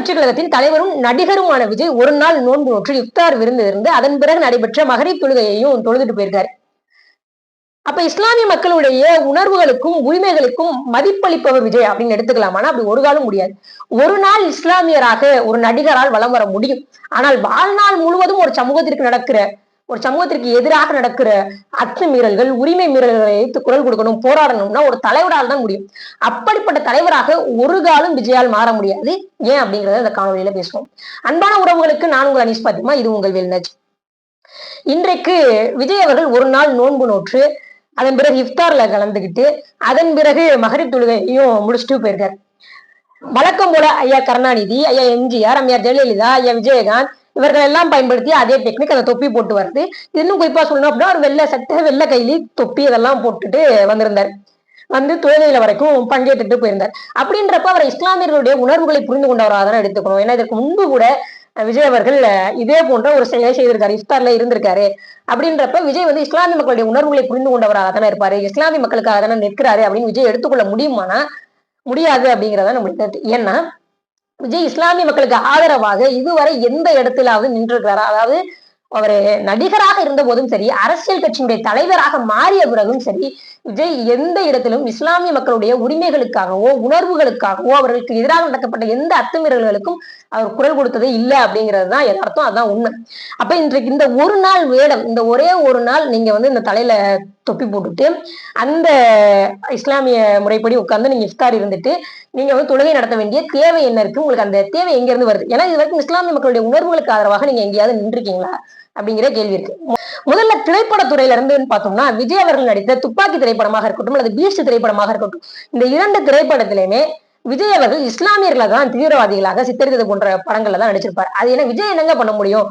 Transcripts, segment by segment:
வெற்றி கழகத்தின் தலைவரும் நடிகருமான விஜய் ஒரு நாள் நோன்பு நோற்று இஃப்தார் விருந்து இருந்து அதன் பிறகு நடைபெற்ற மகரிப் தொழுகையையும் தொழுதுட்டு போயிருக்காரு. அப்ப இஸ்லாமிய மக்களுடைய உணர்வுகளுக்கும் உரிமைகளுக்கும் மதிப்பளிப்பவர் விஜய் அப்படின்னு எடுத்துக்கலாமானா அப்படி ஒரு காலம் முடியாது. ஒரு நாள் இஸ்லாமியராக ஒரு நடிகரால் வலம் வர முடியும். ஆனால் வாழ்நாள் முழுவதும் ஒரு சமூகத்திற்கு நடக்கிற ஒரு சமூகத்திற்கு எதிராக நடக்கிற அத்துமீறல்கள் உரிமை மீறல்களை எதிர்த்து குரல் கொடுக்கணும் போராடணும்னா ஒரு தலைவரால் தான் முடியும். அப்படிப்பட்ட தலைவராக ஒரு காலம் விஜயால் மாற முடியாது. ஏன் அப்படிங்கறத இந்த காணொலியில பேசுவோம். அன்பான உறவுகளுக்கு நான் உங்கள் அனிஷ் பாத்திமா இது உங்கள் வேல்நஜ். இன்றைக்கு விஜய் அவர்கள் ஒரு நாள் நோன்பு நோற்று அதன் பிறகு இஃப்தார்ல கலந்துகிட்டு அதன் பிறகு மகரிப் தொழுகையும் முடிச்சுட்டு போயிருக்காரு. வழக்கம் போல ஐயா கருணாநிதி ஐயா எம்ஜிஆர் ஐயா ஜெயலலிதா ஐயா விஜயகாந்த் இவர்கள் எல்லாம் பயன்படுத்தி அதே டெக்னிக் அந்த தொப்பி போட்டு வருது. இன்னும் குறிப்பா சொல்லணும் அப்படின்னா ஒரு வெள்ளை சட்டை வெள்ளை கைலி தொப்பி இதெல்லாம் போட்டுட்டு வந்திருந்தார். வந்து தொழுகையில வரைக்கும் பங்கேற்றுட்டு போயிருந்தார். அப்படின்றப்ப அவர் இஸ்லாமியர்களுடைய உணர்வுகளை புரிந்து கொண்டவராக தான் எடுத்துக்கணும். ஏன்னா இதற்கு முன்பு கூட விஜய் அவர்கள் இதே போன்ற ஒரு செயலை செய்திருக்காரு. இஃப்தார்ல இருந்திருக்காரு. அப்படின்றப்ப விஜய் வந்து இஸ்லாமிய மக்களுடைய உணர்வுகளை புரிந்து கொண்டவராக தானே இருப்பாரு. இஸ்லாமிய மக்களுக்காக தானே நிற்கிறாரு அப்படின்னு விஜய் எடுத்துக்கொள்ள முடியுமானா முடியாது அப்படிங்கிறத நம்மளுக்கு ஏன்னா விஜய் இஸ்லாமிய மக்களுக்கு ஆதரவாக இதுவரை எந்த இடத்திலாவது நின்றிருக்கிறாரா? அதாவது அவர் நடிகராக இருந்த போதும் சரி அரசியல் கட்சியினுடைய தலைவராக மாறிய பிறகும் சரி விஜய் எந்த இடத்திலும் இஸ்லாமிய மக்களுடைய உரிமைகளுக்காகவோ உணர்வுகளுக்காகவோ அவர்களுக்கு எதிராக நடக்கப்பட்ட எந்த அத்துமீறல்களுக்கும் அவர் குரல் கொடுத்ததே இல்லை அப்படிங்கிறது தான் எதார்த்தம் அதான் உண்மை. அப்ப இன்றைக்கு இந்த ஒரு நாள் வேடம் இந்த ஒரே ஒரு நாள் நீங்க வந்து இந்த தலையில தொப்பி போட்டுட்டு அந்த இஸ்லாமிய முறைப்படி உட்கார்ந்து நீங்க இஃப்தார் இருந்துட்டு நீங்க வந்து தொழுகை நடத்த வேண்டிய தேவை என்ன இருக்கு? உங்களுக்கு அந்த தேவை எங்க இருந்து வருது? ஏன்னா இது வரைக்கும் இஸ்லாமிய மக்களுடைய உணர்வுகளுக்கு ஆதரவாக நீங்க எங்கேயாவது நின்றுருக்கீங்களா? அப்படிங்கிற கேள்வி இருக்கு. முதல்ல திரைப்பட துறையில இருந்து பார்த்தோம்னா விஜய் அவர்கள் நடித்த துப்பாக்கி திரைப்படமாக இருக்கட்டும் அல்லது பீஸ்ட் திரைப்படமாக இருக்கட்டும் இந்த இரண்டு திரைப்படத்திலுமே விஜய் அவர்கள் இஸ்லாமியர்களை தான் தீவிரவாதிகளாக சித்தரித்தது போன்ற படங்கள்ல தான் நடிச்சிருப்பாரு. அது என்ன விஜய் என்னங்க பண்ண முடியும்?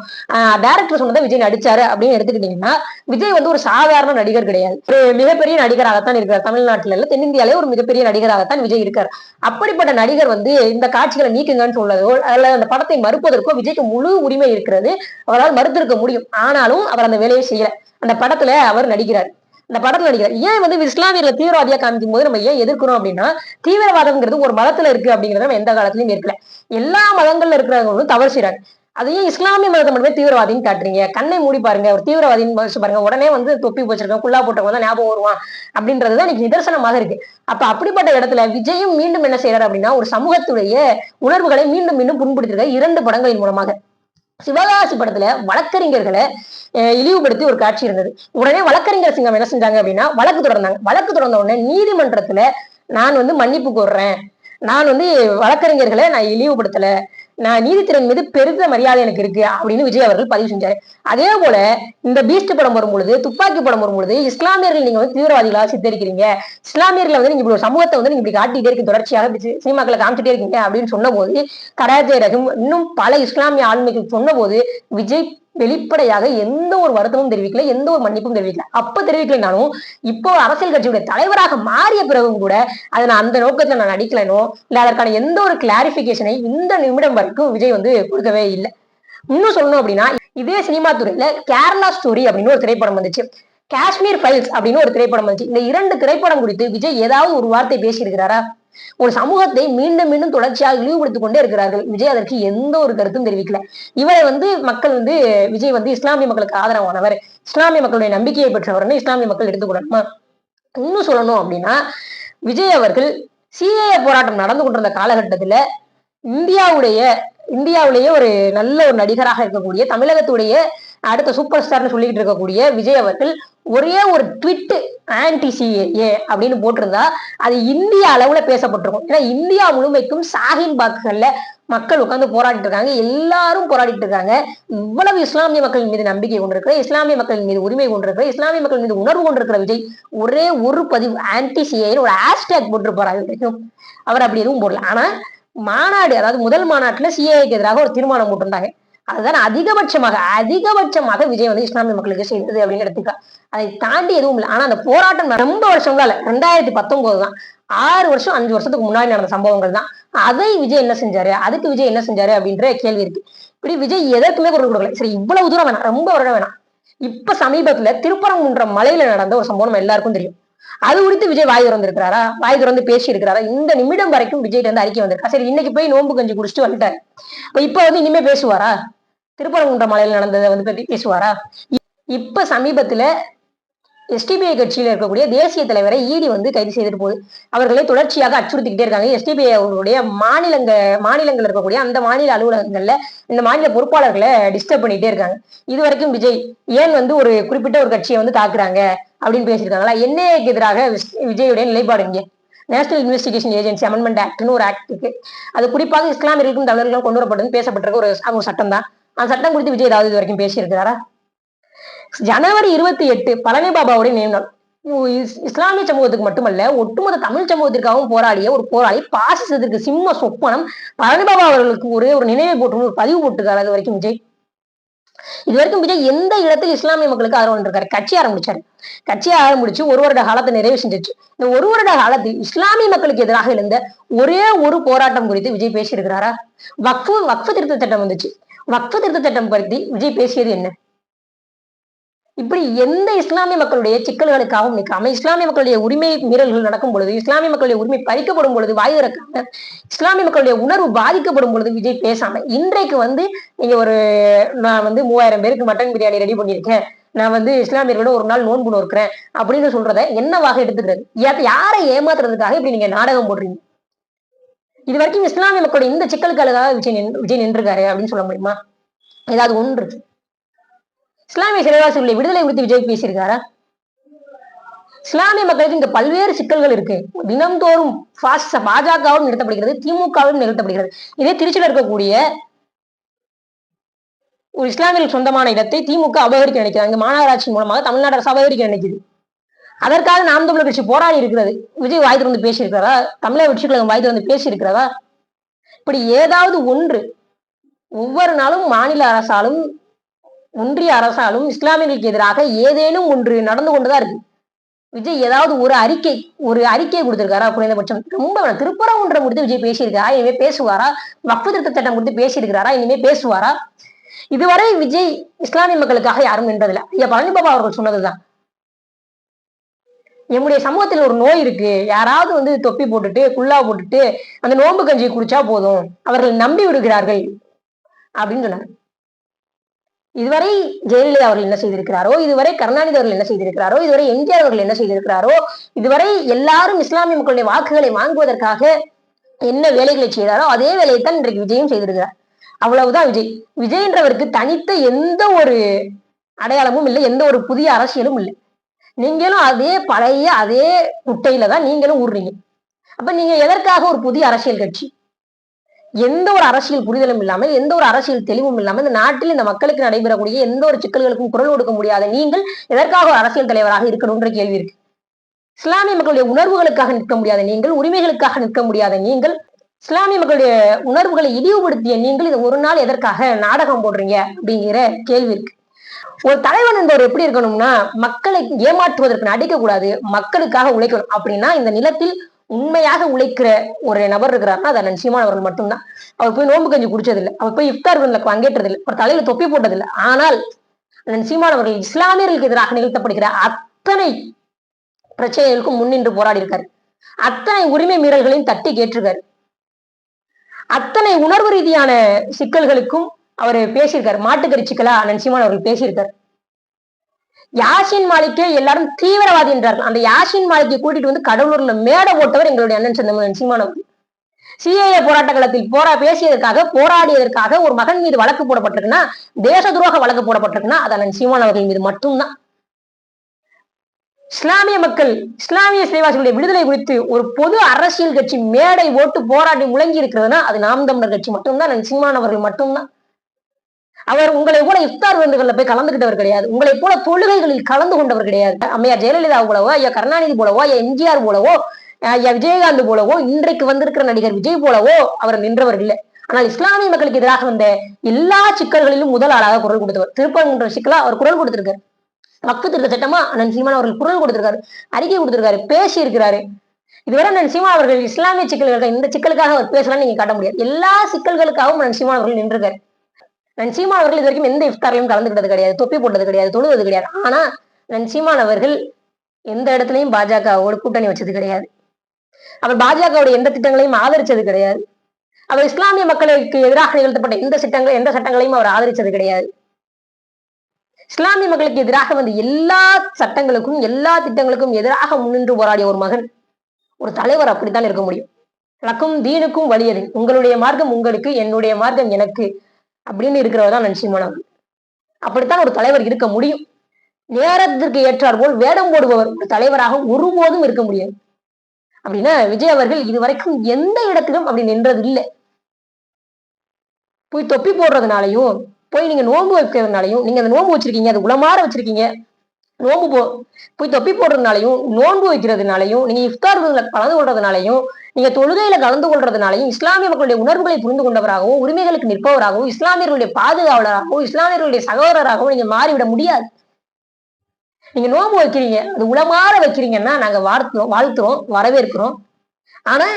டேரக்டர் சொன்னதை விஜய் நடிச்சாரு அப்படின்னு எடுத்துக்கிட்டீங்கன்னா விஜய் வந்து ஒரு சாதாரண நடிகர் கிடையாது. ஒரு மிகப்பெரிய நடிகராகத்தான் இருக்கிறார். தமிழ்நாட்டில இல்ல தென்னிந்தியாலே ஒரு மிகப்பெரிய நடிகராகத்தான் விஜய் இருக்கார். அப்படிப்பட்ட நடிகர் வந்து இந்த காட்சிகளை நீக்குங்கன்னு சொல்லதோ அல்ல அந்த படத்தை மறுப்பதற்கோ விஜய்க்கு முழு உரிமை இருக்கிறது அவரால் மறுத்திருக்க முடியும். ஆனாலும் அவர் அந்த வேலையை செய்யல. அந்த படத்துல அவர் நடிக்கிறார். இந்த படத்துல நடிக்கிறார். ஏன் வந்து இஸ்லாமியர்ல தீவிரவாதியா காமிக்கும் போது நம்ம ஏன் எதிர்க்கிறோம் அப்படின்னா தீவிரவாதம்ங்கிறது ஒரு மதத்துல இருக்கு அப்படிங்கறத நம்ம எந்த காலத்திலயும் இருக்கல எல்லா மதங்கள்ல இருக்கிறவங்களும் தவறு செய்யறாங்க அதையும் இஸ்லாமிய மதத்தை மட்டுமே தீவிரவாதின்னு காட்டுறீங்க? கண்ணை மூடி பாருங்க ஒரு தீவிரவாதின்னு பாருங்க. உடனே வந்து தொப்பி வச்சிருக்கேன் குள்ளா போட்டவங்க தான் ஞாபகம் வருவான் அப்படின்றதுதான் இன்னைக்கு நிதர்சனமாக இருக்கு. அப்ப அப்படிப்பட்ட இடத்துல விஜயும் மீண்டும் என்ன செய்யறாரு அப்படின்னா ஒரு சமூகத்துடைய உணர்வுகளை மீண்டும் மீண்டும் புண்படுத்திருக்க இரண்டு படங்களின் மூலமாக. சிவகாசி படத்துல வழக்கறிஞர்களை இழிவுபடுத்தி ஒரு காட்சி இருந்தது. உடனே வழக்கறிஞர் சிங்கம் என்ன செஞ்சாங்க அப்படின்னா வழக்கு தொடர்ந்தாங்க. வழக்கு தொடர்ந்த உடனே நீதிமன்றத்துல நான் வந்து மன்னிப்பு கோர்றேன். நான் வந்து வழக்கறிஞர்களை நான் இழிவுபடுத்தல. நான் நீதித்துறை மீது பெருத்த மரியாதை எனக்கு இருக்கு அப்படின்னு விஜய் அவர்கள் பதிவு செஞ்சாரு. அதே போல இந்த பீஸ்ட் படம் வரும்பொழுது துப்பாக்கி படம் வரும்பொழுது இஸ்லாமியர்கள் நீங்க வந்து தீவிரவாதிகளாக சித்தரிக்கிறீங்க? இஸ்லாமியர்களை வந்து நீங்க இப்படி சமூகத்தை வந்து நீங்க இப்படி காட்டிட்டே இருக்கு தொடர்ச்சியாக சினிமாக்களை காமிச்சிட்டே இருக்கீங்க அப்படின்னு சொன்ன போது கராஜே ரகம் இன்னும் பல இஸ்லாமிய ஆளுமைகள் சொன்ன போது விஜய் வெளிப்படையாக எந்த ஒரு வருத்தமும் தெரிவிக்கல எந்த ஒரு மன்னிப்பும் தெரிவிக்கல. அப்ப தெரிவிக்கலனாலும் இப்போ அரசியல் கட்சியுடைய தலைவராக மாறிய பிறகும் கூட அதை நான் அந்த நோக்கத்துல நான் நடிக்கலனோ இல்ல அதற்கான எந்த ஒரு கிளாரிபிகேஷனை இந்த நிமிடம் வரைக்கும் விஜய் வந்து கொடுக்கவே இல்லை. இன்னும் சொல்லணும் அப்படின்னா இதே சினிமா துறையில கேரளா ஸ்டோரி அப்படின்னு ஒரு திரைப்படம் வந்துச்சு. காஷ்மீர் ஃபைல்ஸ் அப்படின்னு ஒரு திரைப்படம் வந்துச்சு. இந்த இரண்டு திரைப்படம் குறித்து விஜய் ஏதாவது ஒரு வார்த்தை பேசியிருக்கிறாரா? ஒரு சமூகத்தை மீண்டும் மீண்டும் தொடர்ச்சியாக இழிவுபடுத்திக் கொண்டே இருக்கிறார்கள். விஜய் அதற்கு எந்த ஒரு கருத்தும் தெரிவிக்கல. இவரை வந்து மக்கள் வந்து விஜய் வந்து இஸ்லாமிய மக்களுக்கு ஆதரவானவர். இஸ்லாமிய மக்களுடைய நம்பிக்கையை பெற்றவர்னு இஸ்லாமிய மக்கள் எடுத்துக்கொள்ளணுமா இன்னும் சொல்லணும் அப்படின்னா விஜய் அவர்கள் சிஏஏ போராட்டம் நடந்து கொண்டிருந்த காலகட்டத்துல இந்தியாவுடைய இந்தியாவிலேயே ஒரு நல்ல ஒரு நடிகராக இருக்கக்கூடிய தமிழகத்துடைய அடுத்த சூப்பர் ஸ்டார்னு சொல்லிக்கிட்டு இருக்கக்கூடிய விஜய் அவர்கள் ஒரே ஒரு ட்விட்டு ஆன்டி சிஏ அப்படின்னு போட்டிருந்தா அது இந்திய அளவுல பேசப்பட்டிருக்கும். ஏன்னா இந்தியா முழுமைக்கும் சாகின் பாக்குகள்ல மக்கள் உட்காந்து போராடிட்டு இருக்காங்க. எல்லாரும் போராடிட்டு இருக்காங்க. இவ்வளவு இஸ்லாமிய மக்கள் மீது நம்பிக்கை கொண்டிருக்கிற இஸ்லாமிய மக்கள் மீது உரிமை கொண்டிருக்கிற இஸ்லாமிய மக்கள் மீது உணர்வு கொண்டிருக்கிற விஜய் ஒரே ஒரு பதிவு ஆன்டி சிஏன்னு ஒரு ஹேஷ்டேக் போட்டிருப்பாரு அது அவர் அப்படி எதுவும் போடல. ஆனா மாநாடு அதாவது முதல் மாநாட்டுல சிஏக்கு எதிராக ஒரு தீர்மானம் போட்டிருந்தாங்க. அதுதான் அதிகபட்சமாக அதிகபட்சமாக விஜய் வந்து இஸ்லாமிய மக்களுக்கு செய்தது அப்படின்னு எடுத்துக்கா. அதை தாண்டி எதுவும் இல்லை. ஆனா அந்த போராட்டம் ரொம்ப வருஷங்களா இல்ல ரெண்டாயிரத்தி பத்தொன்பது தான். ஆறு வருஷம் அஞ்சு வருஷத்துக்கு முன்னாடி நடந்த சம்பவங்கள் தான். அதை விஜய் என்ன செஞ்சாரு? அதுக்கு விஜய் என்ன செஞ்சாரு அப்படின்ற கேள்வி இருக்கு. இப்படி விஜய் எதற்குமே குரல் கொடுக்கல. சரி இவ்வளவு தூரம் வேணாம். ரொம்ப வருடம் வேணாம். இப்ப சமீபத்துல திருப்பரங்குன்ற மலையில நடந்த ஒரு சம்பவம் நம்ம எல்லாருக்கும் தெரியும். அது குறித்து விஜய் வாய் திறந்திருக்கிறாரா? வாய் திறந்து பேசி இருக்கிறாரா இந்த நிமிடம் வரைக்கும் விஜய் வந்து அறிக்கை வந்திருக்கா? சரி இன்னைக்கு போய் நோன்பு கஞ்சி குடிச்சிட்டு வந்துட்டாரு. இப்ப வந்து இனிமே பேசுவாரா? திருப்பரங்குன்ற மலையில் நடந்ததை வந்து பற்றி பேசுவாரா இப்ப சமீபத்துல எஸ்டிபிஐ கட்சியில் இருக்கக்கூடிய தேசிய தலைவரை ஈடி வந்து கைது செய்துட்டு போகுது. அவர்களை தொடர்ச்சியாக அச்சுறுத்திக்கிட்டே இருக்காங்க. எஸ்டிபிஐ அவர்களுடைய மாநிலங்க மாநிலங்கள் இருக்கக்கூடிய அந்த மாநில அலுவலகங்கள்ல இந்த மாநில பொறுப்பாளர்களை டிஸ்டர்ப் பண்ணிட்டே இருக்காங்க. இது வரைக்கும் விஜய் ஏன் வந்து ஒரு குறிப்பிட்ட ஒரு கட்சியை வந்து தாக்குறாங்க அப்படின்னு பேசியிருக்காங்களா? என்ஐஏக்கு எதிராக விஸ்- விஜயுடைய நிலைப்பாடு இங்கே? நேஷனல் இன்வெஸ்டிகேஷன் ஏஜென்சி அமெண்ட்மெண்ட் ஆக்ட்னு ஒரு ஆக்ட் இருக்கு. அது குறிப்பாக இஸ்லாமியர்களுக்கும் தமிழர்களும் கொண்டு வரப்பட்டதுன்னு பேசப்பட்டிருக்க ஒரு சட்டம் தான் அந்த சட்டம் குறித்து விஜய் ஏதாவது இது வரைக்கும் பேசியிருக்கிறாரா? ஜனவரி இருபத்தி எட்டு பழனி பாபாவுடைய நினைவு இஸ்லாமிய சமூகத்துக்கு மட்டுமல்ல ஒட்டுமொத்த தமிழ் சமூகத்திற்காகவும் போராடிய ஒரு போராளி பாசிசத்திற்கு சிம்ம சொப்பனம் பழனி பாபா அவர்களுக்கு ஒரே ஒரு நினைவை போட்டு ஒரு பதிவு போட்டுருக்காரு அது வரைக்கும் விஜய். இது வரைக்கும் விஜய் எந்த இடத்தில் இஸ்லாமிய மக்களுக்கு ஆதரவு இருக்காரு கட்சி ஆரம்பிச்சாரு. கட்சி ஆரம்பிச்சு ஒரு வருட காலத்தை நிறைவு செஞ்சிச்சு. இந்த ஒரு வருட காலத்தில் இஸ்லாமிய மக்களுக்கு எதிராக இருந்த ஒரே ஒரு போராட்டம் குறித்து விஜய் பேசியிருக்கிறாரா? வக்ஃபு வக்ஃபு திருத்த சட்டம் வந்துச்சு. வக்ஃபு திருத்த சட்டம் பற்றி விஜய் பேசியது என்ன? இப்படி எந்த இஸ்லாமிய மக்களுடைய சிக்கல்களுக்காகவும் நிற்காம இஸ்லாமிய மக்களுடைய உரிமை மீறல்கள் நடக்கும் பொழுது இஸ்லாமிய மக்களுடைய உரிமை பறிக்கப்படும் பொழுது வாய் திறக்காம இஸ்லாமிய மக்களுடைய உணர்வு பாதிக்கப்படும் பொழுது விஜய் பேசாம இன்றைக்கு வந்து நீங்க ஒரு நான் வந்து மூவாயிரம் பேருக்கு மட்டன் பிரியாணி ரெடி பண்ணியிருக்கேன். நான் வந்து இஸ்லாமியர்களோட ஒரு நாள் நோன்பு நோக்கிறேன் அப்படின்னு சொல்றத என்னவாக எடுத்துக்கிறது? யாரை ஏமாத்துறதுக்காக இப்படி நீங்க நாடகம் போடுறீங்க? இது வரைக்கும் இஸ்லாமிய மக்களுடைய இந்த சிக்கலுக்காக விஜய் நின் விஜய் நின்றுருக்காரு அப்படின்னு சொல்ல முடியுமா? ஏதாவது ஒன்று இருக்கு. இஸ்லாமிய சிறைவாசிகளுடைய விடுதலை குறித்து விஜய் பேசியிருக்காரா? இஸ்லாமிய மக்களுக்கு இங்க பல்வேறு சிக்கல்கள் இருக்கு. தினம்தோறும் பாஜகவும் நிறுத்தப்படுகிறது திமுகவும் நிறுத்தப்படுகிறது. இதே திருச்சியில் இருக்கக்கூடிய ஒரு இஸ்லாமியர்களுக்கு சொந்தமான இடத்தை திமுக அபகரிக்க நினைக்கிறாங்க. மாநகராட்சி மூலமாக தமிழ்நாடு அரசு அபகரிக்க நினைக்குது. அதற்காக நாம் தமிழர் கட்சி போராடி இருக்கிறது. விஜய் வாய் திறந்து பேசியிருக்கிறதா தமிழக வெற்றி வாய் திறந்து பேசியிருக்கிறதா? இப்படி ஏதாவது ஒன்று ஒவ்வொரு நாளும் மாநில அரசாலும் ஒன்றிய அரசாலும் இஸ்லாமியர்களுக்கு எதிராக ஏதேனும் ஒன்று நடந்து கொண்டுதான் இருக்கு. விஜய் ஏதாவது ஒரு அறிக்கை ஒரு அறிக்கை கொடுத்திருக்காரா குறைந்தபட்சம்? ரொம்ப திருப்பரங்குன்றம் கொடுத்து விஜய் பேசியிருக்காரா? இனிமே பேசுவாரா? வக்ஃபு திருத்த சட்டம் கொடுத்து பேசியிருக்கிறாரா? இனிமே பேசுவாரா? இதுவரை விஜய் இஸ்லாமிய மக்களுக்காக யாரும் நின்றதில்லை. ஐயா பழனி பாபா அவர்கள் சொன்னதுதான். எம்முடைய சமூகத்தில் ஒரு நோய் இருக்கு. யாராவது வந்து தொப்பி போட்டுட்டு குல்லா போட்டுட்டு அந்த நோன்பு கஞ்சியை குடிச்சா போதும். அவர்கள் நம்பி விடுகிறார்கள் அப்படின்னு சொன்னார். இதுவரை ஜெயலலிதா அவர்கள் என்ன செய்திருக்கிறாரோ இதுவரை கருணாநிதி அவர்கள் என்ன செய்திருக்கிறாரோ இதுவரை எம்ஜிஆர் அவர்கள் என்ன செய்திருக்கிறாரோ இதுவரை எல்லாரும் இஸ்லாமிய மக்களுடைய வாக்குகளை வாங்குவதற்காக என்ன வேலைகளை செய்தாரோ அதே வேலையை தான் இன்றைக்கு விஜயும் செய்திருக்கிறார். அவ்வளவுதான் விஜய். விஜய்ன்றவருக்கு தனித்த எந்த ஒரு அடையாளமும் இல்லை எந்த ஒரு புதிய அரசியலும் இல்லை. நீங்களும் அதே பழைய அதே குட்டையில தான் நீங்களும் ஊடுறீங்க அப்ப நீங்க எதற்காக ஒரு புதிய அரசியல் கட்சி? எந்த ஒரு அரசியல் புரிதலும் இல்லாமல் எந்த ஒரு அரசியல் தெளிவும் இல்லாமல் இந்த நாட்டில் இந்த மக்களுக்கு நடைபெறக்கூடிய எந்த ஒரு சிக்கல்களுக்கும் குரல் கொடுக்க முடியாத நீங்கள் எதற்காக ஒரு அரசியல் தலைவராக இருக்கணும்ன்ற கேள்வி இருக்கு. இஸ்லாமிய மக்களுடைய உணர்வுகளுக்காக நிற்க முடியாத நீங்கள் உரிமைகளுக்காக நிற்க முடியாத நீங்கள் இஸ்லாமிய மக்களுடைய உணர்வுகளை இழிவுபடுத்திய நீங்கள் இது ஒரு நாள் எதற்காக நாடகம் போடுறீங்க அப்படிங்கிற கேள்வி இருக்கு. ஒரு தலைவன் என்பவர் எப்படி இருக்கணும்னா மக்களை ஏமாற்றுவதற்கு நடிக்க கூடாது மக்களுக்காக உழைக்கணும் அப்படின்னா இந்த நிலத்தில் உண்மையாக உழைக்கிற ஒரு நபர் இருக்கிறாருன்னா அது நிச்சயமான அவர்கள் மட்டும்தான். அவர் போய் நோன்பு கஞ்சி குடிச்சதில்லை. அவர் போய் இஃப்தார் விருந்தில் பங்கேற்றதில்லை. அவர் தலையில தொப்பி போட்டதில்லை. ஆனால் அண்ணன் அவர்கள் இஸ்லாமியர்களுக்கு எதிராக நிகழ்த்தப்படுகிற அத்தனை பிரச்சனைகளுக்கும் முன்னின்று போராடி இருக்காரு. அத்தனை உரிமை மீறல்களையும் தட்டி கேட்டிருக்காரு. அத்தனை உணர்வு ரீதியான சிக்கல்களுக்கும் அவர் பேசியிருக்காரு. மாட்டுக்கறி சிக்கலா அண்ணன் அவர்கள் பேசியிருக்காரு. யாசின் மாலிக்கே எல்லாரும் தீவிரவாதி என்றார்கள். அந்த யாசின் மாலிக்கை கூட்டிட்டு வந்து கடலூர்ல மேடை போட்டவர் எங்களுடைய அண்ணன் சந்தமன் சீமானவர் சிஐஏ போராட்ட களத்தில் போரா பேசியதற்காக போராடியதற்காக ஒரு மகன் மீது வழக்கு போடப்பட்டிருக்குன்னா தேச துரோக வழக்கு போடப்பட்டிருக்குன்னா அது அண்ணன் சீமான் அவர்கள் மீது மட்டும்தான். இஸ்லாமிய மக்கள் இஸ்லாமிய சிறைவாசிகளுடைய விடுதலை குறித்து ஒரு பொது அரசியல் கட்சி மேடை ஓட்டு போராடி முழங்கி இருக்கிறதுனா அது நாம் தமிழர் கட்சி மட்டும்தான் அண்ணன் சீமான் அவர்கள் மட்டும்தான். அவர் உங்களை போல இஃப்தார் விருந்துகளில் போய் கலந்துகிட்டவர் கிடையாது. உங்களை போல தொழுகைகளில் கலந்து கொண்டவர் கிடையாது. அம்மையார் ஜெயலலிதா போலவோ ஐயா கருணாநிதி போலவோ ஐயா எம்ஜிஆர் போலவோ ஐயா விஜயகாந்த் போலவோ இன்றைக்கு வந்திருக்கிற நடிகர் விஜய் போலவோ அவர் நின்றவர் இல்லை. ஆனால் இஸ்லாமிய மக்களுக்கு எதிராக வந்த எல்லா சிக்கல்களிலும் முதல் ஆளாக குரல் கொடுத்தவர். திருப்பரங்குன்ற சிக்கலா அவர் குரல் கொடுத்திருக்காரு. வக்கு திருத்த சட்டமா அண்ணன் சீமான் அவர்கள் குரல் கொடுத்திருக்காரு. அறிக்கை கொடுத்திருக்காரு. பேசி இருக்கிறாரு இதுவரை அண்ணன் சீமா அவர்கள் இஸ்லாமிய சிக்கல்களுக்கு இந்த சிக்கலுக்காக அவர் பேசலாம் நீங்க காட்ட முடியாது. எல்லா சிக்கல்களுக்காகவும் அண்ணன் சீமான் அவர்கள் நின்றுருக்காரு. அண்ணன் சீமான் அவர்கள் இது வரைக்கும் எந்த இஃப்தார்லையும் கலந்துக்கிட்டது கிடையாது தொப்பி போட்டது கிடையாது தொழுவது கிடையாது. ஆனா அண்ணன் சீமான் அவர்கள் எந்த இடத்துலயும் பாஜகவோட கூட்டணி வச்சது கிடையாது. அவர் பாஜகவுடைய எந்த திட்டங்களையும் ஆதரிச்சது கிடையாது. அவர் இஸ்லாமிய மக்களுக்கு எதிராக நிகழ்த்தப்பட்ட எந்த சட்டங்கள் எந்த சட்டங்களையும் அவர் ஆதரிச்சது கிடையாது. இஸ்லாமிய மக்களுக்கு எதிராக வந்த எல்லா சட்டங்களுக்கும் எல்லா திட்டங்களுக்கும் எதிராக முன்னின்று போராடிய ஒரு மகன் ஒரு தலைவர் அப்படித்தான் இருக்க முடியும். எனக்கும் தீனுக்கும் வலியது உங்களுடைய மார்க்கம் உங்களுக்கு என்னுடைய மார்க்கம் எனக்கு. அப்படின்னு இருக்கிறவர் தான் நன்சிமானவர் அப்படித்தான் ஒரு தலைவர் இருக்க முடியும். நேரத்திற்கு ஏற்றார் போல் வேடம் போடுபவர் ஒரு தலைவராக ஒருபோதும் இருக்க முடியாது. அப்படின்னா விஜய் அவர்கள் இதுவரைக்கும் எந்த இடத்திலும் அப்படி நின்றது இல்லை போய் தொப்பி போடுறதுனாலையும் போய் நீங்க நோன்பு வைக்கிறதுனாலையும் நீங்க அந்த நோன்பு வச்சிருக்கீங்க அது உளமாற வச்சிருக்கீங்க நோன்பு போ போய் தொப்பி போடுறதுனாலையும் நோன்பு வைக்கிறதுனாலையும் நீங்க இஃப்தார் கலந்து கொள்றதுனாலையும் நீங்க தொழுகையில கலந்து கொள்றதுனாலையும் இஸ்லாமிய மக்களுடைய உணர்வுகளை புரிந்து கொண்டவராகவும் உரிமைகளுக்கு நிற்பவராகவும் இஸ்லாமியர்களுடைய பாதுகாவலராகவும் இஸ்லாமியர்களுடைய சகோதரராகவும் நீங்க மாறிவிட முடியாது. நீங்க நோம்பு வைக்கிறீங்க அது உளமாற வைக்கிறீங்கன்னா நாங்க வாழ்த்துறோம் வாழ்த்துறோம் வரவேற்கிறோம். ஆனா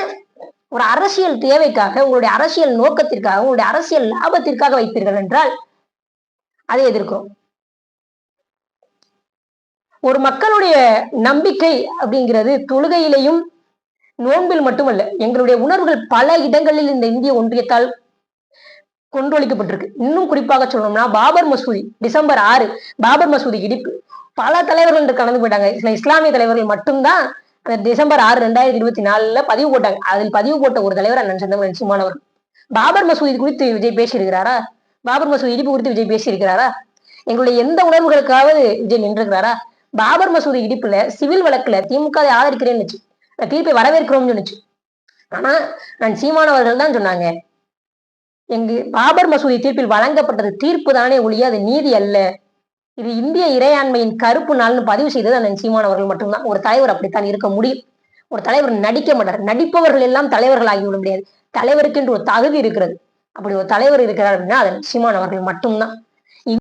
ஒரு அரசியல் தேவைக்காக உங்களுடைய அரசியல் நோக்கத்திற்காக உங்களுடைய அரசியல் லாபத்திற்காக வைப்பீர்கள் என்றால் அதை எதிர்க்கிறோம். ஒரு மக்களுடைய நம்பிக்கை அப்படிங்கிறது தொழுகையிலையும் நோன்பில் மட்டுமல்ல எங்களுடைய உணர்வுகள் பல இடங்களில் இந்த இந்திய ஒன்றியத்தால் கொன்றொழிக்கப்பட்டிருக்கு. இன்னும் குறிப்பாக சொல்லணும்னா பாபர் மசூதி டிசம்பர் ஆறு பாபர் மசூதி இடிப்பு. பல தலைவர்கள் இன்று கலந்து போயிட்டாங்க. சில இஸ்லாமிய தலைவர்கள் மட்டும்தான் அந்த டிசம்பர் ஆறு ரெண்டாயிரத்தி இருபத்தி நாலுல பதிவு போட்டாங்க. அதில் பதிவு போட்ட ஒரு தலைவர் அண்ணன் சந்தமன் சுமானவர். பாபர் மசூதி குறித்து விஜய் பேசியிருக்கிறாரா? பாபர் மசூதி இடிப்பு குறித்து விஜய் பேசியிருக்கிறாரா? எங்களுடைய எந்த உணர்வுகளுக்காவது விஜய் நின்றுக்கிறாரா பாபர் மசூதி இடிப்புல சிவில் வழக்குல திமுக ஆதரிக்கிறேன்னு தீர்ப்பை வரவேற்கிறோம்னு சொன்னிச்சு ஆனா நான் சீமானவர்கள் தான் சொன்னாங்க எங்கு பாபர் மசூதி தீர்ப்பில் வழங்கப்பட்டது தீர்ப்பு தானே ஒழிய அது நீதி அல்ல. இது இந்திய இறையாண்மையின் கருப்பு நாள்னு பதிவு செய்தது அந்த சீமானவர்கள் மட்டும்தான். ஒரு தலைவர் அப்படித்தான் இருக்க முடியும். ஒரு தலைவர் நடிக்க மாட்டார். நடிப்பவர்கள் எல்லாம் தலைவர்கள் ஆகிவிட முடியாது. தலைவருக்கு என்று ஒரு தகுதி இருக்கிறது. அப்படி ஒரு தலைவர் இருக்கிறார் அப்படின்னா அதன் சீமானவர்கள் மட்டும்தான்.